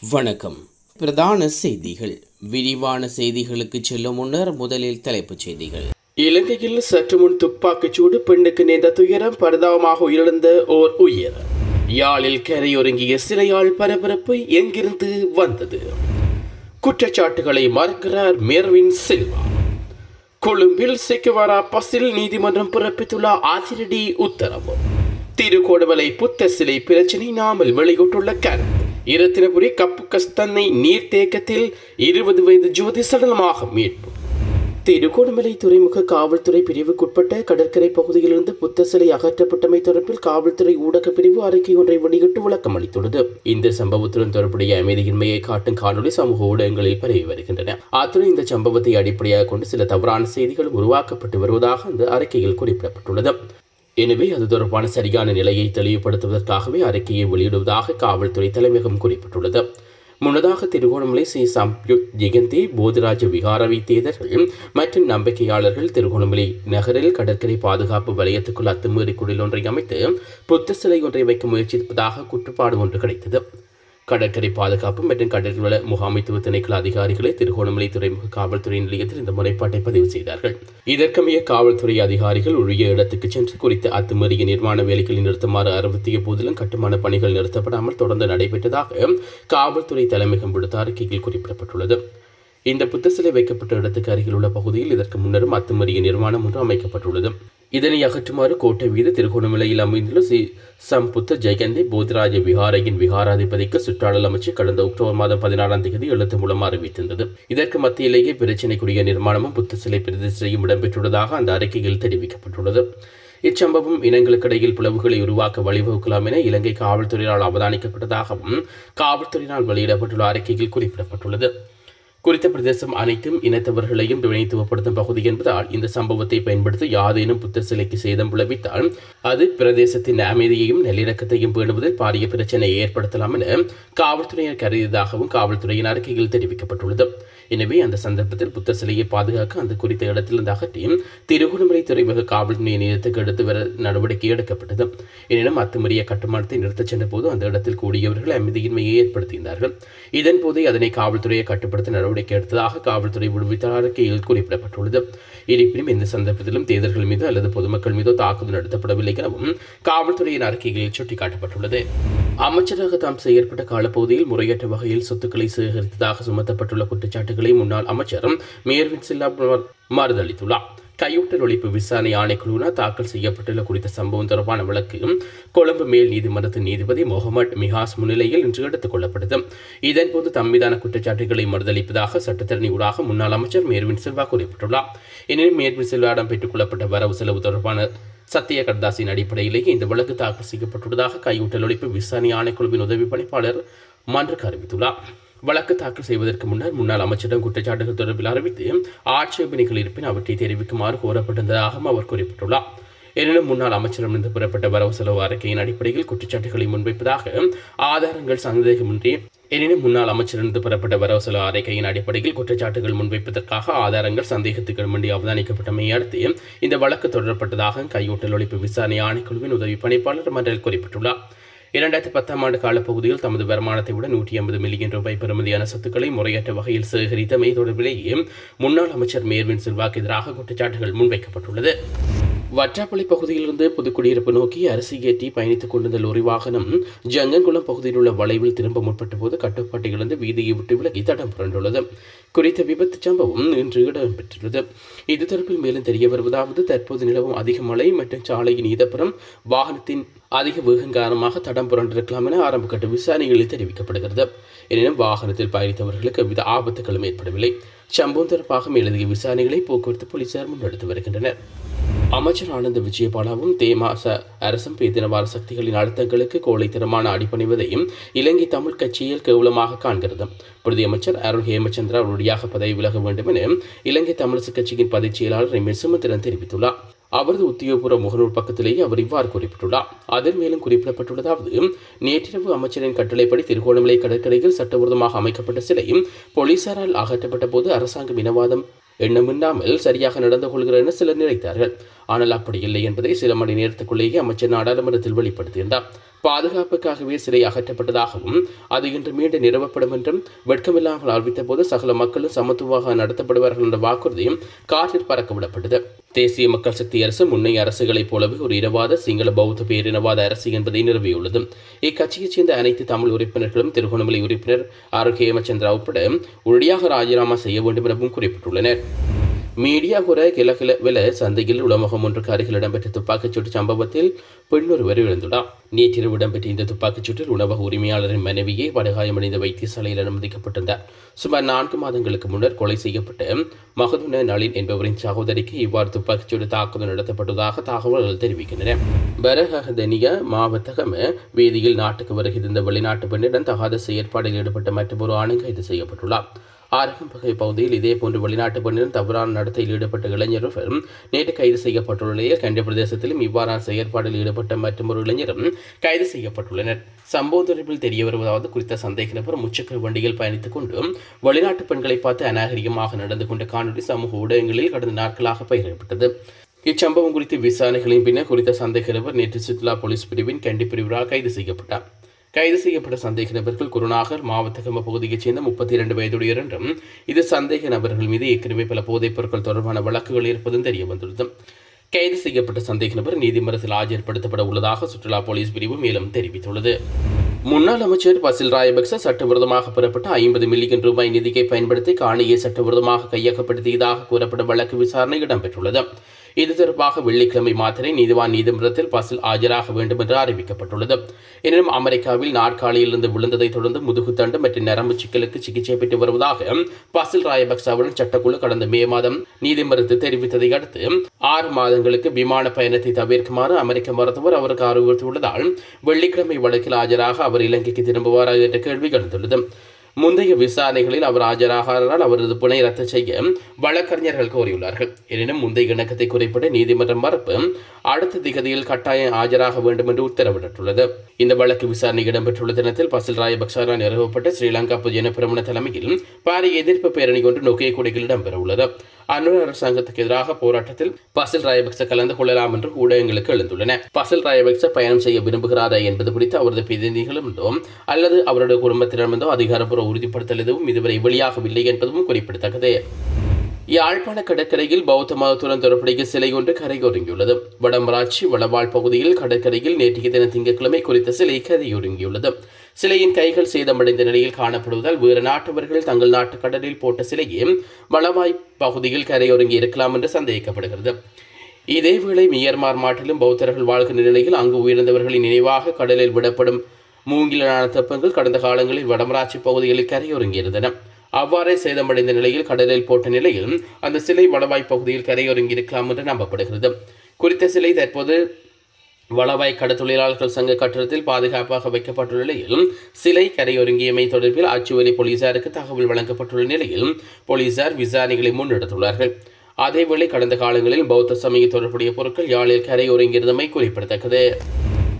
வணக்கம். பிரதான செய்திகள். விரிவான செய்திகளுக்கு செல்லும் முன்னர் முதலில் தலைப்புச் செய்திகள். இலங்கையில் சற்று முன் துப்பாக்கிச்சூடு பெண்ணுக்கு நேர்ந்த துயரம் பரிதாபமாக உயிரிழந்த ஓர் உயிர். யாழில் கரையொருங்கிய சிறையாள் பரபரப்பு எங்கிருந்து வந்தது? குற்றச்சாட்டுகளை மறுக்கிறார் மேர்வின் சில்வா. கொழும்பில் சிக்கவாரா பசில் நீதிமன்றம் பிறப்பித்துள்ள அதிரடி உத்தரவு. திருகோடுமலை புத்த சிலை பிரச்சினை நாமல் வெளியிட்டுள்ள கருத்து. இரத்தினபுரி கப்புக்கஸ்தன்னை நீர்த்தேக்கத்தில் இருபது வயது ஜோதி சடலமாக மீட்பு. திருகோணமலை துறைமுக காவல்துறை பிரிவுக்குட்பட்ட கடற்கரை பகுதியிலிருந்து புத்த சிலை அகற்றப்பட்டமை தொடர்பில் காவல்துறை ஊடக பிரிவு அறிக்கை ஒன்றை வெளியிட்டு விளக்கம் அளித்துள்ளது. இந்த சம்பவத்துடன் தொடர்புடைய அமைதியின்மையை காட்டும் காணொலி சமூக ஊடகங்களில் பரவி வருகின்றன. அத்துடன் இந்த சம்பவத்தை அடிப்படையாக கொண்டு சில தவறான செய்திகள் உருவாக்கப்பட்டு வருவதாக அந்த அறிக்கையில் குறிப்பிடப்பட்டுள்ளது. எனவே அது தொடர்பான சரியான நிலையை தெளிவுபடுத்துவதற்காகவே அறிக்கையை வெளியிடுவதாக காவல்துறை தலைமையகம் குறிப்பிட்டுள்ளது. முன்னதாக திருகோணமலை ஸ்ரீ சம்யுக் ஜெயந்தி போதிராஜ விகாரவி தேதர்கள் மற்றும் நம்பிக்கையாளர்கள் திருகோணமலை நகரில் கடற்கரை பாதுகாப்பு வலயத்துக்குள் அத்துமீறி குடில் ஒன்றை அமைத்து புத்த சிலை ஒன்றை வைக்க முயற்சிப்பதாக குற்றப்பாடு ஒன்று கிடைத்தது. கடற்கரை பாதுகாப்பு மற்றும் கடற்கரை முகாமைத்துவ திணைக்கள அதிகாரிகளை திருகோணமலை துறைமுக காவல்துறை நிலையத்தில் இந்த முறைப்பாட்டை பதிவு செய்தார்கள். இதற்கமைய காவல்துறை அதிகாரிகள் உரிய இடத்துக்கு சென்று குறித்த அத்துமீறிய நிர்மாண வேலைகளை நிறுத்துமாறு அறிவுறுத்திய போதிலும் கட்டுமான பணிகள் நிறுத்தப்படாமல் தொடர்ந்து நடைபெற்றதாக காவல்துறை தலைமையகம் விடுத்த அறிக்கையில் குறிப்பிடப்பட்டுள்ளது. இந்த புத்த சிலை வைக்கப்பட்ட இடத்துக்கு அருகில் உள்ள பகுதியில் இதற்கு முன்னரும் அத்துமீறிய நிர்மாணம் ஒன்று அமைக்கப்பட்டுள்ளது. இதனை அகற்றுமாறு கோட்டை மீது திருகோணமலையில் அமைந்துள்ள ஸ்ரீ சம்புத்த ஜெயந்தி போதிராஜ விகாரையின் விகாராதிபதிக்கு சுற்றாடல் அமைச்சர் கடந்த அக்டோபர் மாதம் பதினாறாம் தேதி எழுத்து மூலம் அறிவித்திருந்தது. இதற்கு மத்தியிலேயே பிரச்சினைக்குரிய நிர்மாணமும் புத்த சிலை பிரதிஷ்டையும் இடம்பெற்றுள்ளதாக அந்த அறிக்கையில் தெரிவிக்கப்பட்டுள்ளது. இச்சம்பவம் இனங்களுக்கிடையில் பிளவுகளை உருவாக்க வழிவகுக்கலாம் என இலங்கை காவல்துறையினால் அவதானிக்கப்பட்டதாகவும் காவல்துறையினால் வெளியிடப்பட்டுள்ள அறிக்கையில் குறிப்பிடப்பட்டுள்ளது. குறித்த பிரதேசம் அனைத்தும் இனத்தவர்களையும் வினைத்துவப்படுத்தும் பகுதி என்பதால் இந்த சம்பவத்தை பயன்படுத்தி யாதேனும் புத்த சிலைக்கு சேதம் விளைவித்தால் அது பிரதேசத்தின் அமைதியையும் நல்லிணக்கத்தையும் பேணுவதில் பாரிய பிரச்சனை ஏற்படுத்தலாம் என காவல்துறையினர் கருதியதாகவும் காவல்துறையின் அறிக்கையில் தெரிவிக்கப்பட்டுள்ளது. எனவே அந்த சந்தர்ப்பத்தில் புத்த சிலையை பாதுகாக்க அந்த குறித்த இடத்திலிருந்து அகற்றி திருகோணமலை துறைமுக காவல் நிலையத்துக்கு எடுத்து வர நடவடிக்கை எடுக்கப்பட்டது. எனினும் அத்துமீறிய கட்டுமானத்தை நிறுத்தச் சென்ற போது அந்த இடத்தில் கூடியவர்கள் அமைதியின்மையை ஏற்படுத்தியிருந்தார்கள். இதன் போதே அதனை காவல்துறையை கட்டுப்படுத்த நடவடிக்கை நடவடிக்கை எடுத்ததாக காவல்துறை விடுவித்த அறிக்கையில் குறிப்பிடப்பட்டுள்ளது. இருப்பினும் இந்த சந்தர்ப்பத்திலும் தேர்தல்கள் மீது அல்லது பொதுமக்கள் மீதோ தாக்குதல் நடத்தப்படவில்லை எனவும் காவல்துறையின் அறிக்கையில் சுட்டிக்காட்டப்பட்டுள்ளது. அமைச்சராக தாம் செயற்பட்ட காலப்பகுதியில் முறையற்ற வகையில் சொத்துக்களை சேகரித்ததாக சுமத்தப்பட்டுள்ள குற்றச்சாட்டுகளை முன்னாள் அமைச்சர் மேர்வின் சில்லா மறுதளித்துள்ளார். கையூட்டல் ஒழிப்பு விசாரணை ஆணைக்குழுவினால் தாக்கல் செய்யப்பட்டுள்ள குறித்த சம்பவம் தொடர்பான வழக்கு கொழும்பு மேல் நீதிமன்றத்தின் நீதிபதி முகமட் மிஹாஸ் முன்னிலையில் இன்று எடுத்துக் கொள்ளப்பட்டது. இதன்போது தம் மீதான குற்றச்சாட்டுகளை மறுதளிப்பதாக சட்டத்தரணி ஊடாக முன்னாள் அமைச்சர் மேர்வின் செல்வா குறிப்பிட்டுள்ளார். எனினும் மேர்வின் செல்வாடம் பெற்றுக் கொள்ளப்பட்ட வரவு செலவு தொடர்பான சத்திய கடதாசின் அடிப்படையிலேயே இந்த வழக்கு தாக்கல் செய்யப்பட்டுள்ளதாக கையூட்டல் ஒழிப்பு விசாரணை ஆணைக்குழுவின் உதவி பணிப்பாளர் மன்றுக்கு அறிவித்துள்ளார். வழக்கு தாக்கல் செய்வதற்கு முன்னர் முன்னாள் அமைச்சரிடம் குற்றச்சாட்டுகள் தொடர்பில் அறிவித்து ஆட்சேபனைகள் இருப்பின் அவற்றை தெரிவிக்குமாறு கோரப்பட்டிருந்ததாகவும் அவர் குறிப்பிட்டுள்ளார். எனினும் முன்னாள் அமைச்சரிடமிருந்து புறப்பட்ட வரவு செலவு அறிக்கையின் அடிப்படையில் குற்றச்சாட்டுகளை முன்வைப்பதாக ஆதாரங்கள் சந்தேகமின்றி எனினும் முன்னாள் அமைச்சரிடமிருந்து பெறப்பட்ட வரவு செலவு அறிக்கையின் அடிப்படையில் குற்றச்சாட்டுகள் முன்வைப்பதற்காக ஆதாரங்கள் சந்தேகத்துக்கு முன்பே அவதானிக்கப்பட்டமை அடுத்து இந்த வழக்கு தொடரப்பட்டதாக கையூட்டல் ஒழிப்பு விசாரணை ஆணைக்குழுவின் உதவி பணிப்பாளர் மன்றில் குறிப்பிட்டுள்ளார். இரண்டாயிரத்தி பத்தாம் ஆண்டு காலப்பகுதியில் தமது வருமானத்தை விட நூற்றி ஐம்பது மில்லியன் ரூபாய் பெறுமதியான சொத்துக்களை முறையற்ற வகையில் சேகரித்தமை தொடர்பிலேயே முன்னாள் அமைச்சர் மேர்வின் சில்வாக்கு எதிராக குற்றச்சாட்டுகள் முன்வைக்கப்பட்டுள்ளது. வற்றாப்பள்ளி பகுதியிலிருந்து புதுக்குடியிருப்பு நோக்கி அரிசி ஏற்றி பயணித்துக் கொண்டிருந்த லோரி வாகனம் ஜங்கன்குளம் பகுதியில் உள்ள வளைவில் திரும்ப முற்பட்ட போது கட்டுப்பாட்டிலிருந்து வீதியை விட்டு விலகி தடம் புரண்டுள்ளது. குறித்த விபத்து சம்பவம் இன்று இடம்பெற்றுள்ளது இது தொடர்பில் மேலும் தெரிய வருவதாவது தற்போது நிலவும் அதிக மழை மற்றும் சாலையின் ஈதப்புறம் வாகனத்தின் அதிக வேகம் காரணமாக தடம் புரண்டிருக்கலாம் என ஆரம்ப கட்ட விசாரணைகளில் தெரிவிக்கப்படுகிறது. எனினும் வாகனத்தில் பயணித்தவர்களுக்கு எவ்வித ஆபத்துகளும் ஏற்படவில்லை. சம்பவம் தொடர்பாக மேலதிக விசாரணைகளை போக்குவரத்து போலீசார் முன்னெடுத்து வருகின்றனர். அமைச்சர் ஆனந்த விஜயபாலாவும் தேமாச அரசும் பேதினவார சக்திகளின் அழுத்தங்களுக்கு கோழைத்தனமான அடிப்பணிவதையும் இலங்கை தமிழ் கட்சியில் கேவலமாக காண்கிறது புதிய அமைச்சர் அருண் ஹேமச்சந்திரா உடனடியாக பதவி விலக வேண்டும் என இலங்கை தமிழரசு கட்சியின் பொதுச் செயலாளர் ரமேஷ் சுமந்திரன் தெரிவித்துள்ளார். அவரது உத்தியோகபூர்வ முகநூல் பக்கத்திலேயே அவர் இவ்வாறு குறிப்பிட்டுள்ளார். அதில் மேலும் குறிப்பிடப்பட்டுள்ளதாவது நேற்றிரவு அமைச்சரின் கட்டளைப்படி திருகோணமலை கடற்கரையில் சட்டவிரோதமாக அமைக்கப்பட்ட சிலையும் போலீசாரால் அகற்றப்பட்ட போது அரசாங்கம் இனவாதம் எண்ணமில்லாமல் சரியாக நடந்து கொள்கிறார் என சிலர் நினைத்தார்கள். ஆனால் அப்படி இல்லை என்பதை சில மணி நேரத்துக்குள்ளேயே அமைச்சர் நாடாளுமன்றத்தில் வெளிப்படுத்தியிருந்தார். பாதுகாப்புக்காகவே சிலை அகற்றப்பட்டதாகவும் அது இன்று மீண்டும் நிறுவப்படும் என்றும் வெட்கமில்லாமல் அறிவித்த போது சகல மக்களும் சமத்துவமாக நடத்தப்படுவார்கள் என்ற வாக்குறுதியும் காற்றில் பறக்க விடப்பட்டது. தேசிய மக்கள் சக்தி அரசு முன்னைய அரசுகளைப் போலவே ஒரு இனவாத சிங்கள பௌத்த பேரினவாத அரசு என்பதை நிறுவியுள்ளது. இக்கட்சியைச் சேர்ந்த அனைத்து தமிழ் உறுப்பினர்களும் திருகோணமலை உறுப்பினர் ஆரோக்கிய ஹேமச்சந்திரா உட்பட உடனடியாக ராஜினாமா செய்ய வேண்டும் எனவும் குறிப்பிட்டுள்ளனர். மீடியா குறை கிழக்கில வில சந்தையில் உடமகம் ஒன்றுக்கு அருகில் இடம்பெற்ற துப்பாக்கிச்சூட்டு சம்பவத்தில் பெண் ஒருவர் விழுந்துள்ளார் நேற்றிரவு இடம்பெற்ற இந்த துப்பாக்கிச்சூட்டில் உணவக உரிமையாளரின் மனைவியை படுகாயமடைந்த வைத்தியசாலையில் அனுமதிக்கப்பட்டிருந்தார். சுமார் நான்கு மாதங்களுக்கு முன்னர் கொலை செய்யப்பட்ட மகதுன நளின் என்பவரின் சகோதரிக்கு இவ்வாறு துப்பாக்கிச்சூடு தாக்குதல் நடத்தப்பட்டதாக தகவல்கள் தெரிவிக்கின்றன. பரஹதனிய மாவத்தகம வீதியில் நாட்டுக்கு வருகை தந்த வெளிநாட்டு பெண்ணிடம் தகாத செயற்பாடில் ஈடுபட்ட மற்றொரு ஆணும் கைது செய்யப்பட்டுள்ளார். ஆரம்பகை பகுதியில் இதேபோன்று வெளிநாட்டு பெண்ணின் தவறான நடத்தையில் ஈடுபட்ட இளைஞரும் நேற்று கைது செய்யப்பட்டுள்ள நிலையில் கண்டி பிரதேசத்திலும் இவ்வாறான செயற்பாடில் ஈடுபட்ட மற்றொரு இளைஞரும் கைது செய்யப்பட்டுள்ளனர். சம்பவ தொடர்பில் தெரிய வருவதாவது குறித்த சந்தேக நபர் முச்சக்கர வண்டியில் பயணித்துக் கொண்டு வெளிநாட்டு பெண்களை பார்த்து அநாகரிகமாக நடந்து கொண்ட காணொலி சமூக ஊடகங்களில் கடந்த நாட்களாக பயிரிடப்பட்டது இச்சம்பவம் குறித்து விசாரணைகளின் பின்னர் குறித்த சந்தேக நபர் நேற்று சுற்றுலா போலீஸ் பிரிவின் கண்டி பிரிவினால் கைது செய்யப்பட்டார். கைது செய்யப்பட்ட சந்தேக நபர்கள் குருநாகர் மாவட்டகம பகுதியைச் சேர்ந்த முப்பத்தி இரண்டு வயதுடையர் என்றும் இது சந்தேக நபர்கள் மீது ஏற்கனவே பல போதைப் பொருட்கள் தொடர்பான வழக்குகள் இருப்பதும் தெரிய வந்துள்ளது. கைது செய்யப்பட்ட சந்தேக நபர் நீதிமன்றத்தில் ஆஜர்படுத்தப்பட உள்ளதாக சுற்றுலா போலீஸ் பிரிவு மேலும் தெரிவித்துள்ளது. முன்னாள் அமைச்சர் பசில் ராயபக்ச சட்டவிரோதமாக பெறப்பட்ட ஐம்பது மில்லியன் ரூபாய் நிதியை பயன்படுத்தி காணியை சட்டவிரோதமாக கையகப்படுத்தியதாக கூறப்படும் வழக்கு விசாரணை இடம்பெற்றுள்ளது. இது தொடர்பாக வெள்ளிக்கிழமை மாத்திரை நீதிவான் நீதிமன்றத்தில் பசில் ஆஜராக வேண்டும் என்று அறிவிக்கப்பட்டுள்ளது. எனினும் அமெரிக்காவில் நாற்காலியிலிருந்து விழுந்ததை தொடர்ந்து முதுகுத்தண்டு மற்றும் நரம்பு சிக்கலுக்கு சிகிச்சை பெற்று வருவதாக பசில் ராயபக்சாவுடன் சட்டக்குழு கடந்த மே மாதம் நீதிமன்றத்தில் தெரிவித்ததை அடுத்து ஆறு மாதங்களுக்கு விமான பயணத்தை தவிர்க்குமாறு அமெரிக்க மருத்துவர் அவருக்கு அறிவுறுத்தியுள்ளதால் வெள்ளிக்கிழமை வழக்கில் ஆஜராக அவர் இலங்கைக்கு திரும்புவாரா என்ற கேள்வி எழுந்துள்ளது. முந்தைய விசாரணைகளில் அவர் ஆஜராகாததால் அவரது பிணை ரத்து செய்ய வழக்கறிஞர்கள் கோரியுள்ளார்கள். எனினும் முந்தைய இணக்கத்தை குறைப்பட நீதிமன்றம் மறுப்பு அடுத்த திகதியில் கட்டாயம் ஆஜராக வேண்டும் என்று உத்தரவிட்டுள்ளது இந்த வழக்கு விசாரணை இடம்பெற்றுள்ள தினத்தில் பசில் ராயபக்சாரால் நிறுவப்பட்ட ஸ்ரீலங்கா பொதுஜன பிரமண தலைமையில் பாரிய எதிர்ப்பு பேரணி ஒன்று நொகேகுடியில் இடம்பெறவுள்ளது. அந்நூறு அரசாங்கத்துக்கு எதிராக போராட்டத்தில் பசில் ராயபக்ச கலந்து கொள்ளலாம் என்று ஊடகங்களுக்கு எழுந்துள்ளன. பசில் ராயபக்ச பயணம் செய்ய விரும்புகிறாரா என்பது குறித்து அவரது பிரதிநிதிகளிடமோ அல்லது அவருடைய குடும்பத்திடமிருந்தோ அதிகாரப்பூர்வ உறுதிப்படுத்தல் எதுவும் இதுவரை வெளியாகவில்லை என்பதும் குறிப்பிடத்தக்கது. யாழ்ப்பாண கடற்கரையில் பௌத்த மதத்துடன் தொடர்புடைய சிலை ஒன்று கரையொருங்கியுள்ளது. வடமராட்சி வடவாழ் பகுதியில் கடற்கரையில் நேற்றைய தின திங்கட்கிழமை குறித்த சிலை கரையொருங்கியுள்ளது. சிலையின் கைகள் சேதமடைந்த நிலையில் காணப்படுவதால் வேறு நாட்டவர்கள் தங்கள் நாட்டு கடலில் போட்ட சிலையே வளவாய் பகுதியில் கரையொருங்கி இருக்கலாம் என்று சந்தேகிக்கப்படுகிறது இதேவேளை மியர்மார் நாட்டிலும் பௌத்தர்கள் வாழ்கின்ற நிலையில் அங்கு உயிர்ந்தவர்களின் நினைவாக கடலில் விடப்படும் மூங்கிலான தெப்பங்கள் கடந்த காலங்களில் வடமராட்சி பகுதிகளில் கரையொருங்கியிருந்தன. அவ்வாறே சேதமடைந்த நிலையில் கடலில் போட்ட நிலையில் அந்த சிலை வடவாய் பகுதியில் கரையொருங்கி இருக்கலாம் என்று நம்பப்படுகிறது. குறித்த சிலை தற்போது வளவாய் கடத்தொழிலாளர்கள் சங்க கட்டடத்தில் பாதுகாப்பாக வைக்கப்பட்டுள்ள நிலையில் சிலை கரையொருங்கியமை தொடர்பில் ஆச்சுவலி போலீசாருக்கு தகவல் வழங்கப்பட்டுள்ள நிலையில் போலீசார் விசாரணைகளை முன்னெடுத்துள்ளார்கள். அதேவேளை கடந்த காலங்களில் பௌத்த சமய தொடர்புடைய பொருட்கள் யாழில் கரையொருங்கியிருந்தமை குறிப்பிடத்தக்கது.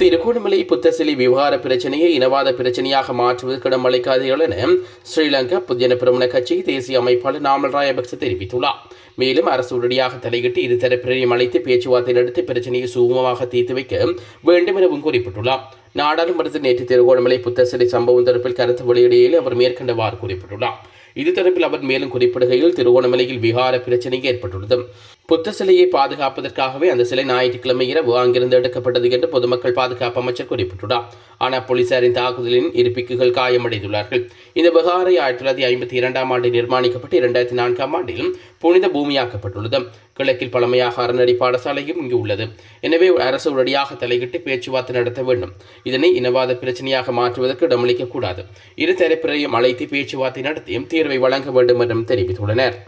திருகோணமலை புத்தசிலை விவகார பிரச்சனையை இனவாத பிரச்சனையாக மாற்றுவதற்கு இடமளிக்காதீர்கள் என ஸ்ரீலங்கா பொதுஜன பிரமுன கட்சி தேசிய அமைப்பாளர் நாமல் ராயபக்ச தெரிவித்துள்ளார். மேலும் அரசு உடனடியாக தலையிட்டு இரு தரப்பினரையும் அழைத்து பேச்சுவார்த்தை நடத்தி பிரச்சனையை சுகமமாக தீர்த்து வைக்க வேண்டும் எனவும் குறிப்பிட்டுள்ளார். நாடாளுமன்றத்தில் நேற்று திருகோணமலை புத்தசிலை சம்பவம் தொடர்பில் கருத்து வெளியிடையில் அவர் மேற்கண்டவாறு குறிப்பிட்டுள்ளார். இது தொடர்பில் அவர் மேலும் குறிப்பிடுகையில் திருகோணமலையில் விகார பிரச்சனை ஏற்பட்டுள்ளது. புத்த சிலையை பாதுகாப்பதற்காகவே அந்த சிலை ஞாயிற்றுக்கிழமை இரவு அங்கிருந்து எடுக்கப்பட்டது என்று பொதுமக்கள் பாதுகாப்பு அமைச்சர் குறிப்பிட்டுள்ளார். ஆனால் போலீசாரின் தாக்குதலின் இருப்பிக்குகள் காயமடைந்துள்ளார்கள். இந்த விகாரை ஆயிரத்தி தொள்ளாயிரத்தி ஐம்பத்தி இரண்டாம் ஆண்டு நிர்மாணிக்கப்பட்டு இரண்டாயிரத்தி நான்காம் ஆண்டில் புனித பூமியாக்கப்பட்டுள்ளது. கிழக்கில் பழமையாக அறநடை பாடசாலையும் இங்கு உள்ளது. எனவே அரசு உடனடியாக தலையிட்டு பேச்சுவார்த்தை நடத்த வேண்டும். இதனை இனவாத பிரச்சனையாக மாற்றுவதற்கு இடமளிக்கக்கூடாது. இரு தரப்பினரையும் அழைத்து பேச்சுவார்த்தை நடத்தியும் தீர்வை வழங்க வேண்டும் என்றும் தெரிவித்துள்ளனர்.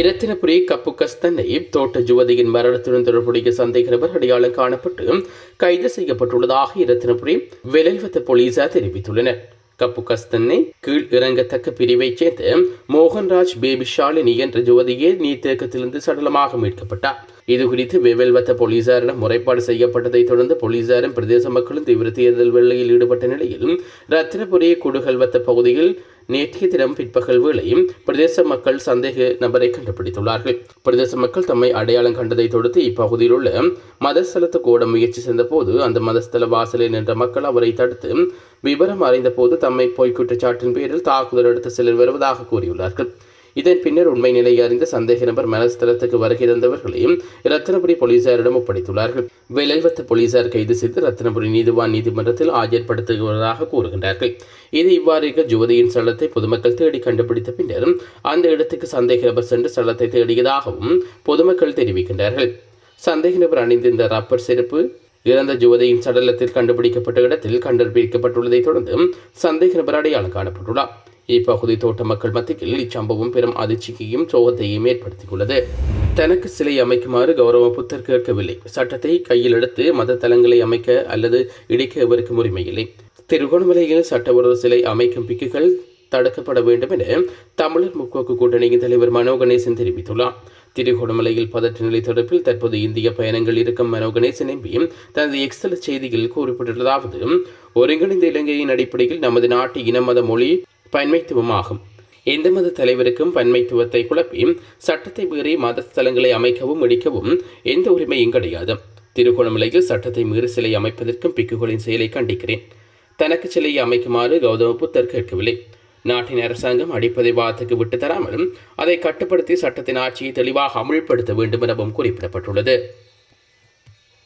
இரத்தினபுரி கப்புகஸ்தனை தோட்ட ஜுவதியின் மரணத்துடன் தொடர்புடைய சந்தேக நபர் அடையாளம் காணப்பட்டு கைது செய்யப்பட்டுள்ளதாக இரத்தினபுரி விலைவத்த போலீசார் தெரிவித்துள்ளனர். கப்புகஸ்தனை கீழ் இறங்கத்தக்க பிரிவைச் சேர்ந்த மோகன்ராஜ் பேபி ஷாலினி என்ற ஜோதியே நீர்த்தேக்கத்திலிருந்து சடலமாக மீட்கப்பட்டார். இது குறித்து வெவெல்வத்த போலீசாரிடம் முறைப்பாடு செய்யப்பட்டதைத் தொடர்ந்து போலீசாரும் பிரதேச மக்களும் தீவிர தேர்தல் வேளையில் ஈடுபட்ட நிலையில் ரத்தினபுரி குடுகல்வத்த பகுதியில் நேற்றைய தினம் பிற்பகல் வேளையும் பிரதேச மக்கள் சந்தேக நபரை கண்டுபிடித்துள்ளார்கள். பிரதேச மக்கள் தம்மை அடையாளம் கண்டதை தொடர்ந்து இப்பகுதியில் உள்ள மதஸ்தலத்துக்கு ஓட முயற்சி செய்தபோது அந்த மதஸ்தல வாசலில் நின்ற மக்கள் அவரை தடுத்து விவரம் அறிந்தபோது தம்மை பொய் குற்றச்சாட்டின் பேரில் தாக்குதல் எடுத்து சிலர் வருவதாக கூறியுள்ளார்கள். இதன் பின்னர் உண்மை நிலையை அறிந்த சந்தேக நபர் மனஸ்தலத்துக்கு வருகை தந்தவர்களையும் ரத்தினபுரி போலீசாரிடம் ஒப்படைத்துள்ளார்கள். வெள்ளல்வத்த போலீசார் கைது செய்து ரத்தினபுரி நீதிவான் நீதிமன்றத்தில் ஆஜர்படுத்துவதாக கூறுகின்றார்கள். இது இவ்வாறு இருக்க ஜோதியின் சடலத்தை பொதுமக்கள் தேடி கண்டுபிடித்த பின்னர் அந்த இடத்துக்கு சந்தேக நபர் சென்று சடலத்தை தேடியதாகவும் பொதுமக்கள் தெரிவிக்கின்றார்கள். சந்தேக நபர் அணிந்திருந்த ரப்பர் செருப்பு இறந்த ஜோதியின் சடலத்தில் கண்டுபிடிக்கப்பட்ட இடத்தில் கண்டுபிடிக்கப்பட்டுள்ளதை தொடர்ந்து சந்தேக நபர் அடையாளம் காணப்பட்டுள்ளார். இப்பகுதி தோட்ட மக்கள் மத்தியில் இச்சம்பவம் பெரும் அதிர்ச்சியையும் சோகத்தையும் ஏற்படுத்தியுள்ளது தனக்கு சிலை அமைக்குமாறு கௌரவ புத்தர் கேட்கவில்லை சட்டத்தை கையில் எடுத்து மத தலங்களை அமைக்க அல்லது இடிக்க அவருக்கு உரிமை இல்லை திருகோணமலையில் சட்டவிரோத சிலை அமைக்கும் பிக்குகள் தடுக்கப்பட வேண்டும் என தமிழர் முற்போக்கு கூட்டணியின் தலைவர் மனோ கணேசன் தெரிவித்துள்ளார் திருகோணமலையில் பதற்ற நிலை தொடர்பில் தற்போது இந்திய பயணங்கள் இருக்கும் மனோ கணேசன் எம்பி தனது எக்ஸல் செய்தியில் குறிப்பிட்டுள்ளதாவது ஒருங்கிணைந்த இலங்கையின் அடிப்படையில் நமது நாட்டு இன மத மொழி பன்மைத்துவமாகும். எந்த மத தலைவருக்கும் பன்மைத்துவத்தை குழப்பி சட்டத்தை மீறி மத ஸ்தலங்களை அமைக்கவும் இடிக்கவும் எந்த உரிமையும் கிடையாது. திருகோணமலையில் சட்டத்தை மீறி சிலை அமைப்பதற்கும் பிக்குகளின் செயலை கண்டிக்கிறேன். தனக்கு சிலையை அமைக்குமாறு கௌதம புத்தர் கேட்கவில்லை. நாட்டின் அரசாங்கம் அடிப்பதை வாதத்துக்கு விட்டு தராமலும் அதை கட்டுப்படுத்தி சட்டத்தின் ஆட்சியை தெளிவாக அமுல்படுத்த வேண்டும் எனவும் குறிப்பிடப்பட்டுள்ளது.